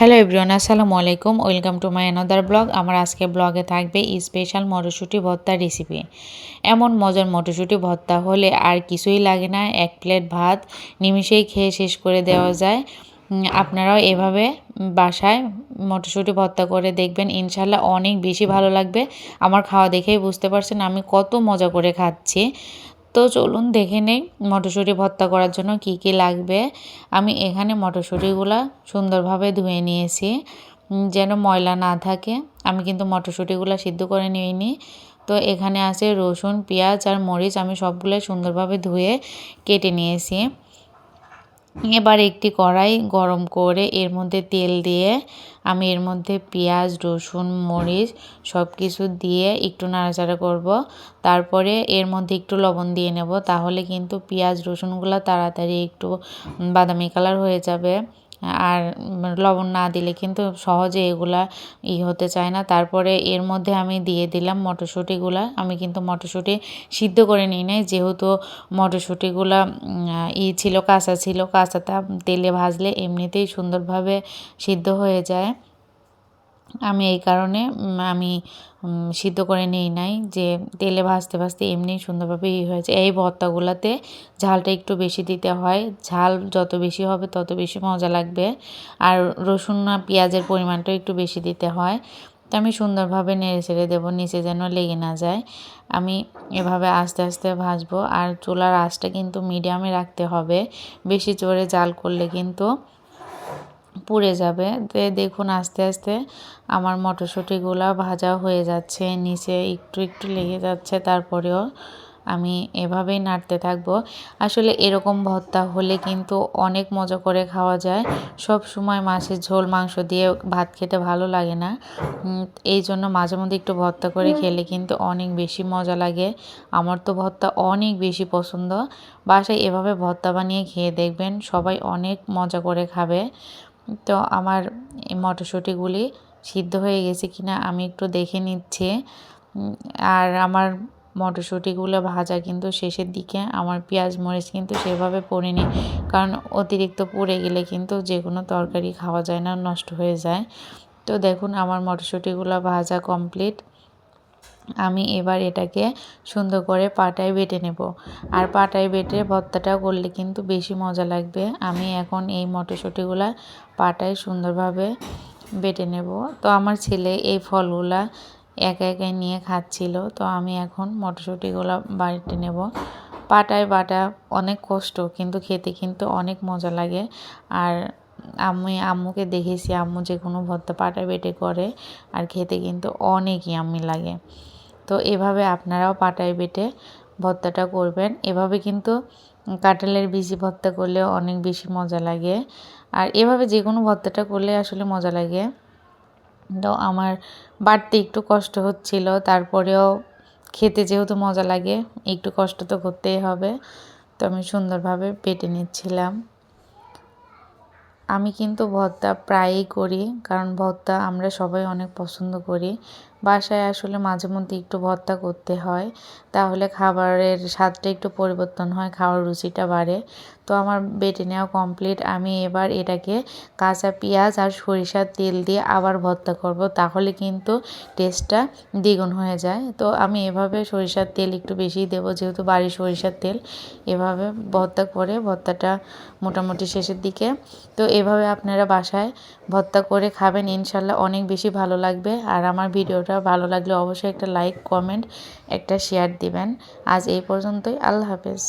Hello everyone আসসালামু আলাইকুম। Welcome to my another blog আমার আজকে ব্লগে থাকবে স্পেশাল মটরশুঁটি ভর্তা রেসিপি এমন মজার মটরশুঁটি ভর্তা হলে আর কিছুই লাগে না। এক প্লেট ভাত নিমিশেই খেয়ে শেষ করে দেওয়া যায়। আপনারাও এভাবে বাসায় মটরশুঁটি ভর্তা করে দেখবেন। ইনশাল্লাহ অনেক বেশি ভালো লাগবে। আমার খাওয়া দেখেই বুঝতে পারছেন আমি কত মজা করে খাচ্ছি। তো চলুন দেখে নেই মটরশুঁটি ভর্তা করার জন্য কি কি লাগবে। আমি এখানে মটরশুঁটিগুলো সুন্দরভাবে ধুয়ে নিয়েছি যেন ময়লা না থাকে। আমি কিন্তু মটরশুঁটিগুলো সিদ্ধ করে নিইনি। তো এখানে আছে রসুন, পেঁয়াজ আর মরিচ আমি সবগুলো সুন্দরভাবে ধুয়ে কেটে নিয়েছি। এবার একটি কড়াই গরম করে এর মধ্যে তেল দিয়ে আমি এর মধ্যে পেঁয়াজ, রসুন, মরিচ সব কিছু দিয়ে একটু নাড়াচাড়া করব। তারপরে এর মধ্যে একটু লবণ দিয়ে নেব, তাহলে কিন্তু পেঁয়াজ, রসুনগুলো তাড়াতাড়ি একটু বাদামি কালার হয়ে যাবে। আর লবণ না দিলে কিন্তু সহজে এগুলা ই হতে চায় না। তারপরে এর মধ্যে আমি দিয়ে দিলাম মটরশুঁটিগুলা। আমি কিন্তু মটরশুঁটি সিদ্ধ করে নিই নাই। যেহেতু মটরশুঁটিগুলা ই ছিল, কাঁচা ছিল, কাঁচাটা তেলে ভাজলে এমনিতেই সুন্দরভাবে সিদ্ধ হয়ে যায়। আমি এই কারণে আমি সিদ্ধ করে নিই নাই যে তেলে ভাজতে ভাজতে এমনি সুন্দরভাবে ই হয়েছে এই ভর্তাগুলোতে ঝালটা একটু বেশি দিতে হয়। ঝাল যত বেশি হবে তত বেশি মজা লাগবে। আর রসুন না পেঁয়াজের পরিমাণটাও একটু বেশি দিতে হয়। তো আমি সুন্দরভাবে নেড়ে ছেড়ে দেবো, নিচে যেন লেগে না যায়। আমি এভাবে আস্তে আস্তে ভাজবো। আর চুলার আঁচটা কিন্তু মিডিয়ামে রাখতে হবে। বেশি জোরে জাল করলে কিন্তু পুড়ে যাবে। তো দেখুন আস্তে আস্তে আমার মটরশুঁটিগুলো ভাজা হয়ে যাচ্ছে। নিচে একটু একটু লেগে যাচ্ছে তারপরেও আমি এভাবেই নাড়তে থাকব। আসলে এরকম ভর্তা হলে কিন্তু অনেক মজা করে খাওয়া যায়। সব সময় মাছের ঝোল মাংস দিয়ে ভাত খেতে ভালো লাগে না। এই জন্য মাঝে মধ্যে একটু ভর্তা করে খেলে কিন্তু অনেক বেশি মজা লাগে। আমার তো ভর্তা অনেক বেশি পছন্দ। বাসায় এভাবে ভর্তা বানিয়ে খেয়ে দেখবেন সবাই অনেক মজা করে খাবে। তো আমার মটরশুঁটিগুলি সিদ্ধ হয়ে গেছে কিনা আমি একটু দেখে নিচ্ছি। আর আমার মটরশুঁটিগুলো ভাজা কিন্তু শেষের দিকে, আমার পেঁয়াজ মরিচ কিন্তু সেভাবে পড়েনি, কারণ অতিরিক্ত পড়ে গেলে কিন্তু যে কোনো তরকারি খাওয়া যায় না, নষ্ট হয়ে যায়। তো দেখুন, আমার মটরশুঁটিগুলো ভাজা কমপ্লিট আমি এবার এটাকে সুন্দর করে পাটায় বেটে নেব। আর পাটায় বেটে ভর্তাটা করলে কিন্তু বেশি মজা লাগবে। আমি এখন এই মটরশুঁটিগুলা পাটায় সুন্দরভাবে বেটে নেব। তো আমার ছেলে এই ফলগুলা একা একাই নিয়ে খাচ্ছিল। তো আমি এখন মটরশুঁটিগুলো বাড়িতে নেব। পাটায় বাটা অনেক কষ্ট, কিন্তু খেতে কিন্তু অনেক মজা লাগে। আর আমি আম্মুকে দেখেছি, আম্মু যে কোনো ভর্তা পাটা বেটে করে আর খেতে কিন্তু অনেকই আমি লাগে। তো এভাবে আপনারাও পাটায় বেটে ভর্তাটা করবেন। এভাবে কিন্তু কাঁঠালের বিচি ভর্তা করলে অনেক বেশি মজা লাগে। আর এভাবে যে কোনো ভর্তাটা করলে আসলে মজা লাগে। তো আমার বাড়তে একটু কষ্ট হচ্ছিল, তারপরেও খেতে যেহেতু মজা লাগে, একটু কষ্ট তো করতেই হবে। তো আমি সুন্দরভাবে পেটে নিচ্ছিলাম। আমি কিন্তু ভর্তা প্রায়ই করি কারণ ভর্তা আমরা সবাই অনেক পছন্দ করি। বাসায় আসলে মাঝে মধ্যে একটু ভর্তা করতে হয়। তাহলে খাবারের স্বাদটা একটু পরিবর্তন হয়, খাওয়ার রুচিটা বাড়ে। তো আমার বেটে নেওয়া কমপ্লিট আমি এবার এটাকে কাঁচা পেঁয়াজ আর সরিষার তেল দিয়ে আবার ভর্তা করব, তাহলে কিন্তু টেস্টটা দ্বিগুণ হয়ে যায়। তো আমি এভাবে সরিষার তেল একটু বেশি দেব, যেহেতু বাড়ির সরিষার তেল। এভাবে ভর্তা করে ভর্তাটা মোটামুটি শেষের দিকে। তো এভাবে আপনারা বাসায় ভর্তা করে খাবেন, ইনশাল্লাহ অনেক বেশি ভালো লাগবে। আর আমার ভিডিওটা ভালো লাগলে অবশ্যই একটা লাইক কমেন্ট একটা শেয়ার দিবেন। আজ এই পর্যন্তই, আল্লাহ হাফেজ।